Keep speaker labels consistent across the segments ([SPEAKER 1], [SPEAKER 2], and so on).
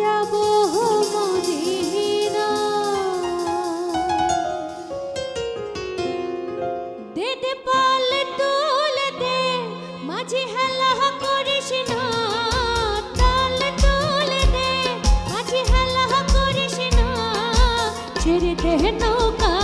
[SPEAKER 1] যাব মদিনা। দে দে পাল তুলে দে মাঝে হেলা করিস না, তাল তুলে দে মাঝে হেলা করিস না, ছেড়ে দে নৌকা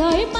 [SPEAKER 1] 널